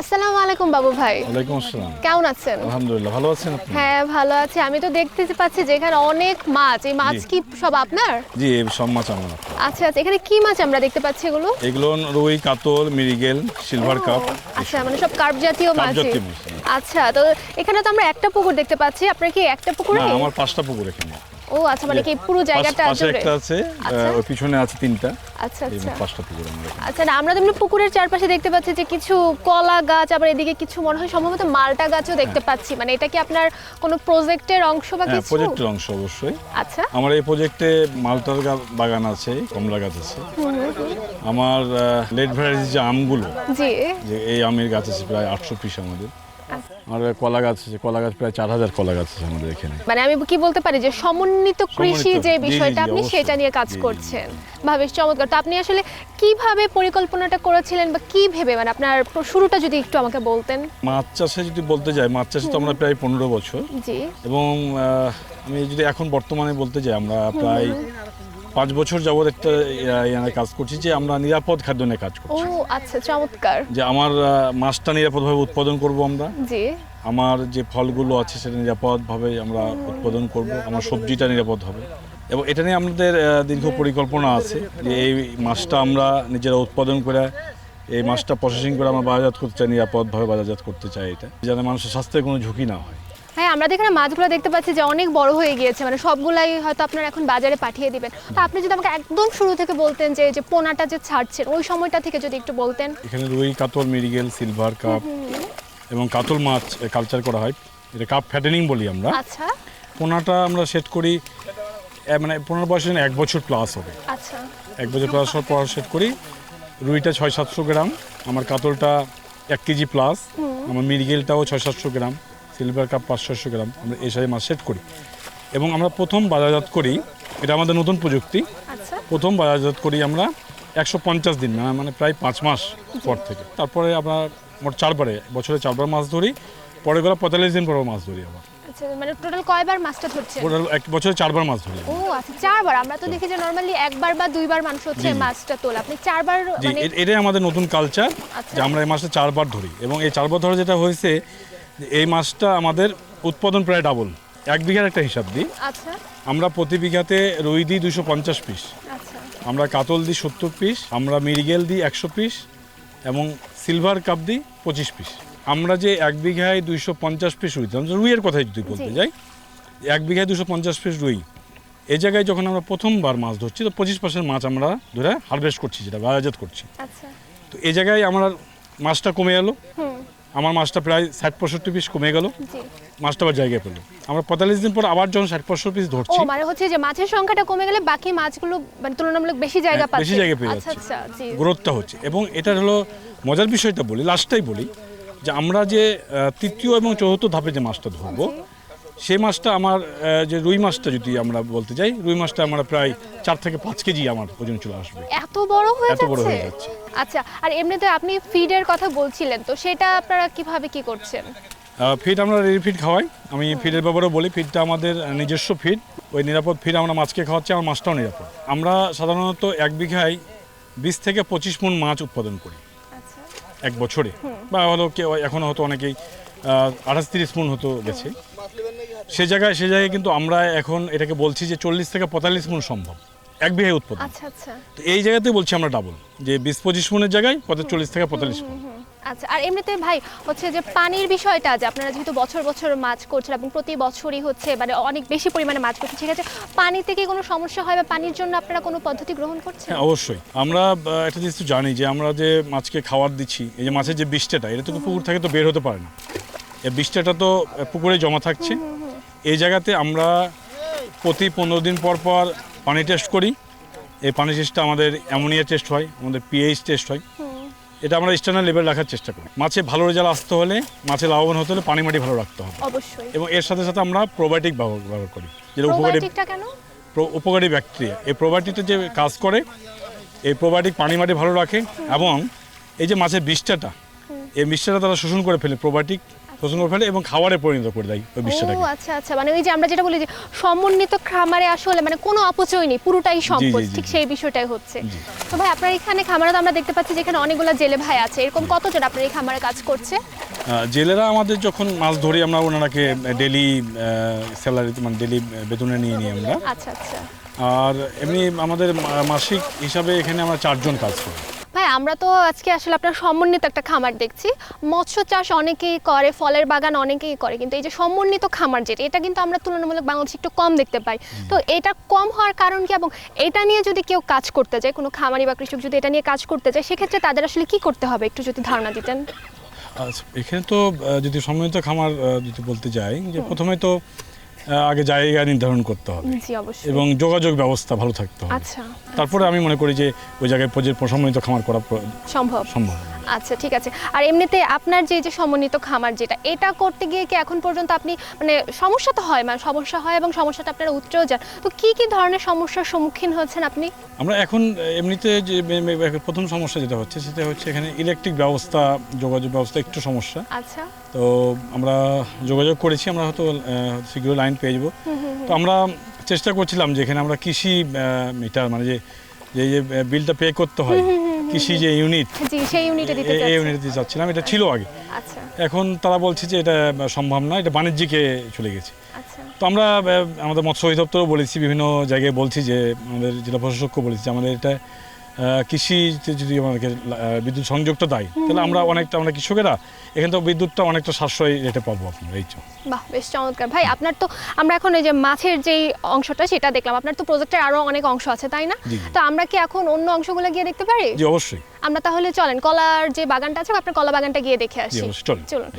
আসসালামু আলাইকুম বাবু ভাই। ওয়ালাইকুম আসসালাম। কেমন আছেন? আলহামদুলিল্লাহ ভালো আছেন আপনি? হ্যাঁ ভালো আছি। আমি তো দেখতে পাচ্ছি যে এখানে অনেক মাছ। এই মাছ কি সব আপনার? জি সব মাছ আমার আচ্ছা আচ্ছা এখানে কি মাছ আমরা দেখতে পাচ্ছি এগুলো? এগুলো রুই কাতল মিরিগেল সিলভার কাপ আচ্ছা মানে সব কার্প জাতীয় মাছ। জি। আচ্ছা তো এখানে তো আমরা একটা পুকুর দেখতে পাচ্ছি। আপনার কি একটা পুকুরে না আমার পাঁচটা পুকুর এখানে। ও আচ্ছা মানে কি পুরো জায়গাটা পাশে একটা আছে আচ্ছা। ওই পিছনে আছে তিনটা। আচ্ছা আচ্ছা। পাঁচটা পুকুর আমার আচ্ছা না আমরা তো পুকুরের চারপাশে দেখতে পাচ্ছি যে কিছু কলা গাছ আবার এদিকে কিছু মনে হয় সম্ভবত মালটা গাছও দেখতে পাচ্ছি। মানে এটা কি আপনার কোনো প্রজেক্টের অংশ বা হ্যাঁ কিছু? প্রজেক্টের অংশ অবশ্যই। আচ্ছা। আমার এই প্রজেক্টে মালটার বাগান আছে কমলা গাছ আছে। আমার লেট ভ্যারাইটিস যে আমগুলো জি। এই আমের গাছ আছে প্রায় আটশো পিস আমাদের। আর কলা গাছ আছে কলা গাছ প্রায় চার হাজার কলা গাছ আছে আমাদের এখানে। মানে আমি কি বলতে পারি যে সমন্বিত কৃষি যে বিষয়টা আপনি সেটা নিয়ে কাজ। করছেন। বা বেশ চমৎকার। তো আপনি আসলে কীভাবে পরিকল্পনাটা করেছিলেন বা কি ভেবে মানে আপনার শুরুটা যদি একটু আমাকে বলতেন। মাছ চাষে যদি বলতে যাই মাছ চাষে তো আমরা প্রায় পনেরো বছর। জি। এবং আমি যদি এখন বর্তমানে বলতে যাই আমরা প্রায় পাঁচ বছর যাবৎ একটা ইয়ানে কাজ করছি যে আমরা নিরাপদ খাদ্য নিয়ে কাজ ও করছি আচ্ছা চমৎকার। যে আমার মাছটা নিরাপদভাবে উৎপাদন করব আমরা। জি। আমার যে ফলগুলো আছে সেটা নিরাপদভাবে আমরা উৎপাদন করব আমার সবজিটা নিরাপদ হবে। এবং এটা নিয়ে আমাদের দীর্ঘ পরিকল্পনা আছে যে এই মাছটা আমরা নিজেরা উৎপাদন করে এই মাছটা প্রসেসিং করে আমরা বাজারজাত করতে চাই নিরাপদভাবে বাজারজাত করতে চাই এটা। যেন মানুষের স্বাস্থ্যের কোনো ঝুঁকি না হয়। হ্যাঁ আমরা এখানে মাছগুলো দেখতে পাচ্ছি যে অনেক বড় হয়ে গিয়েছে মানে সবগুলাই হয়তো আপনারা এখন বাজারে পাঠিয়ে দিবেন। তো আপনি যদি আমাকে একদম শুরু থেকে বলতেন যে এই যে পোনাটা যে ছাড়ছেন ওই সময়টা থেকে যদি একটু বলতেন। এখানে রুই কাতল মেরিগেল সিলভার কাপ এবং কাতল মাছ কালচার করা হয়। এটা কাপ ফ্যাটেনিং বলি আমরা। আচ্ছা। পোনাটা আমরা সেট করি মানে পোনার বয়স এক বছর প্লাস হবে। আচ্ছা। এক বছর প্লাস হওয়ার পর সেট করি। রুইটা ছয় সাতশো গ্রাম আমার কাতলটা এক কেজি প্লাস আমার মিরিগেলটাও ছয় সাতশো গ্রাম। সিলভার কাপ পাঁচ ছশো গ্রাম আমরা এই সাইজ মাছ সেট করি। এবং আমরা প্রথম বাজারজাত করি এটা আমাদের নতুন প্রযুক্তি। আচ্ছা। প্রথম বাজারজাত করি আমরা একশো পঞ্চাশ দিন মানে মানে প্রায় পাঁচ মাস পর থেকে। তারপরে আমরা মোট চারবারে বছরে চারবার মাছ ধরি পরে গেলে পঁয়তাল্লিশ দিন পর মাছ ধরি আবার। আচ্ছা মানে টোটাল কয়বার মাছটা ধরছেন? ওটা এক বছরে চারবার মাছ ধরি ও আচ্ছা চারবার। আমরা তো দেখি যে নর্মালি একবার বা দুইবার মানুষ হচ্ছে জি, জি। মাছটা তোলা। আপনি চারবার মানে এটাই আমাদের নতুন কালচার আচ্ছা। যে আমরা এই মাসে চারবার ধরি। এবং এই চারবার ধরে যেটা হয়েছে এই মাছটা আমাদের উৎপাদন প্রায় ডাবল এক বিঘার একটা হিসাব দিই। আচ্ছা। আমরা প্রতি বিঘাতে রুই দিই দুশো পঞ্চাশ পিস। আচ্ছা। আমরা কাতল দিই সত্তর পিস আমরা মিরিগেল দিই একশো পিস এবং সিলভার কাপ দিই পঁচিশ পিস। আমরা যে এক বিঘায় দুইশো পঞ্চাশ পিস রুই দিলাম রুইয়ের কথাই যদি বলতে যাই এক বিঘায় দুশো পঞ্চাশ পিস রুই। এই জায়গায় যখন আমরা প্রথমবার মাছ ধরছি তো পঁচিশ পার্সেন্ট মাছ আমরা ধরে হারভেস্ট করছি যেটা বাজারজাত করছি। আচ্ছা। তো এই জায়গায় আমার মাছটা কমে গেল হুম। আমার মাছটা প্রায় ষাট পঁয়ষট্টি পিস কমে গেল। মাছটা আবার জায়গায় পেল আমরা পঁয়তাল্লিশ দিন পর আবার যখন ষাট পঁয়ষট্টি পিস ও ধরছি মানে হচ্ছে যে মাছের সংখ্যাটা কমে গেলে বাকি মাছগুলো মানে তুলনামূলক বেশি জায়গা হ্যাঁ, পাচ্ছে। বেশি জায়গা পেয়ে আচ্ছা যাচ্ছে। আচ্ছা গ্রোথটা হচ্ছে। এবং এটা হলো মজার বিষয়টা বলি লাস্টটাই বলি যে আমরা যে তৃতীয় এবং চতুর্থ ধাপে যে মাছটা ধরবো সেই মাছটা আমার যে রুই মাছটা যদি আমরা বলতে যাই রুই মাছটা আমরা প্রায় চার থেকে পাঁচ কেজি আমার ওজন চলে আসবে। এত বড় হয়ে এত বড় হয়ে যাচ্ছে? যাচ্ছে। আচ্ছা আর এমনিতে আপনি ফিডের কথা বলছিলেন তো সেটা আপনারা কীভাবে কি করছেন? ফিড আমরা রেডি ফিড খাওয়াই। আমি ফিডের ব্যাপারেও বলি ফিডটা আমাদের নিজস্ব ফিড। ওই নিরাপদ ফিড আমরা মাছকে খাওয়াচ্ছি আমার মাছটাও নিরাপদ। আমরা সাধারণত এক বিঘায় বিশ থেকে পঁচিশ মন মাছ উৎপাদন করি। আচ্ছা। এক বছরে। বা হলো কেউ এখনও হয়তো অনেকেই আঠাশ তিরিশ মন হতো গেছে। সে জায়গায় সে জায়গায় কিন্তু আমরা এখন এটাকে বলছি যে চল্লিশ থেকে পঁয়তাল্লিশ মন সম্ভব। এক বিঘায় উৎপাদন আচ্ছা আচ্ছা। তো এই জায়গাতে বলছি আমরা ডাবল যে বিশ পঁচিশ মনের জায়গায় চল্লিশ থেকে পঁয়তাল্লিশ মন আচ্ছা আর এমনিতে ভাই হচ্ছে যে পানির বিষয়টা যে আপনারা যেহেতু বছর বছর মাছ করছেন এবং প্রতি বছরই হচ্ছে মানে অনেক বেশি পরিমাণে মাছ করছেন সেক্ষেত্রে পানিতে কি কোনো সমস্যা হয় বা পানির জন্য আপনারা কোনো পদ্ধতি গ্রহণ করছেন? হ্যাঁ অবশ্যই। আমরা একটা জিনিস তো জানি যে আমরা যে মাছকে খাবার দিচ্ছি এই যে মাছের যে বিষটাটা এটা তো পুকুর থেকে তো বের হতে পারে না। এই বিষটাটা তো পুকুরে জমা থাকছে। এই জায়গাতে আমরা প্রতি পনেরো দিন পর পর পানি টেস্ট করি। এই পানি টেস্টটা আমাদের অ্যামোনিয়া টেস্ট হয় আমাদের পিএইচ টেস্ট হয়। এটা আমরা স্ট্যান্ডার্ড লেভেল রাখার চেষ্টা করি। মাছে ভালো রেজাল্ট আসতে হলে মাছে লাভবান হতে হলে পানি মাটি ভালো রাখতে হবে। অবশ্যই। এবং এর সাথে সাথে আমরা প্রোবায়োটিক ব্যবহার করি। যেটা উপকারী উপকারী ব্যাকটেরিয়া এই প্রোবায়োটিকটা যে কাজ করে এই প্রোবায়োটিক পানি মাটি ভালো রাখে। এবং এই যে মাছের বিষটাটা এই বিষটাটা তারা শোষণ করে ফেলে প্রোবায়োটিক শোষণ ফেলে এবং খাবারে পরিণত করে দেয় ওই ও আচ্ছা আচ্ছা। মানে ওই যে আমরা যেটা বলি যে সমন্বিত খামারে আসলে মানে কোনো অপচয় নেই পুরোটাই সম্পদ। ঠিক সেই বিষয়টাই হচ্ছে। তো ভাই আপনার এখানে খামারে তো আমরা দেখতে পাচ্ছি যেখানে অনেকগুলো জেলে ভাই আছে। এরকম কতজন আপনার এই খামারে কাজ করছে? জেলেরা আমাদের যখন মাছ ধরি আমরা ওনারাকে ডেলি স্যালারি মানে ডেলি বেতনে নিয়ে নিই আমরা। আচ্ছা আচ্ছা। আর এমনি আমাদের মাসিক হিসাবে এখানে আমরা চারজন কাজ করি। ভাই আমরা তো আজকে আসলে আপনার সমন্বিত একটা খামার দেখছি। মৎস্য চাষ অনেকেই করে ফলের বাগান অনেকেই করে কিন্তু এই যে সমন্বিত খামার যেটা এটা কিন্তু আমরা তুলনামূলক বাংলাদেশে একটু কম দেখতে পাই। তো এটা কম হওয়ার কারণ কি? এবং এটা নিয়ে যদি কেউ কাজ করতে যায় কোনো খামারি বা কৃষক যদি এটা নিয়ে কাজ করতে যায় সেক্ষেত্রে তাদের আসলে কি করতে হবে? একটু যদি ধারণা দিতেন। আচ্ছা, এখানে তো যদি সম্মিলিত খামার যদি বলতে যাই যে প্রথমে তো আগে জায়গা নির্ধারণ করতে হবে। এবং যোগাযোগ ব্যবস্থা ভালো থাকতে হবে। আচ্ছা। তারপরে আমি মনে করি যে ওই জায়গায় প্রজে- সম্মিলিত খামার করা সম্ভব। সম্ভব। আচ্ছা ঠিক আছে। আর এমনিতে আপনার যে যে সমন্বিত খামার যেটা এটা করতে গিয়ে কি এখন পর্যন্ত আপনি মানে সমস্যা তো হয় মানে সমস্যা হয় এবং সমস্যাটা আপনারা উত্তরেও যান তো কি কি ধরনের সমস্যার সম্মুখীন হচ্ছেন আপনি? আমরা এখন এমনিতে যে প্রথম সমস্যা যেটা হচ্ছে সেটা হচ্ছে এখানে ইলেকট্রিক ব্যবস্থা যোগাযোগ ব্যবস্থা একটু সমস্যা। আচ্ছা। তো আমরা যোগাযোগ করেছি আমরা হয়তো শীঘ্রই লাইন পেয়ে যাব। তো আমরা চেষ্টা করছিলাম যে এখানে আমরা কৃষি মিটার মানে যে যে বিলটা পে করতে হয়। কৃষি যে ইউনিট জি সেই ইউনিটে দিতে এই ইউনিট দিতে চাচ্ছিলাম। এটা ছিল আগে। আচ্ছা। এখন তারা বলছে যে এটা সম্ভব না এটা বাণিজ্যিকে চলে গেছে। আচ্ছা। তো আমরা আমাদের মৎস্য অধিদপ্তরও বলেছি বিভিন্ন জায়গায় বলছি যে আমাদের জেলা প্রশাসককে বলেছি যে আমাদের এটা কৃষিতে যদি আমাদেরকে বিদ্যুৎ সংযোগটা দেয় তাহলে আমরা অনেকটা আমরা কৃষকেরা এখান থেকে বিদ্যুৎটা অনেকটা সাশ্রয়ী রেটে পাবো আপনার এই তো। বাহ বেশ চমৎকার। ভাই আপনার তো আমরা এখন ওই যে মাছের যেই অংশটা সেটা দেখলাম। আপনার তো প্রজেক্টের আরও অনেক অংশ আছে তাই না। তো আমরা কি এখন অন্য অংশগুলো গিয়ে দেখতে পারি? জি অবশ্যই। আমরা তাহলে চলেন কলার যে বাগানটা আছে আপনার কলা বাগানটা গিয়ে দেখে আসি। চলুন।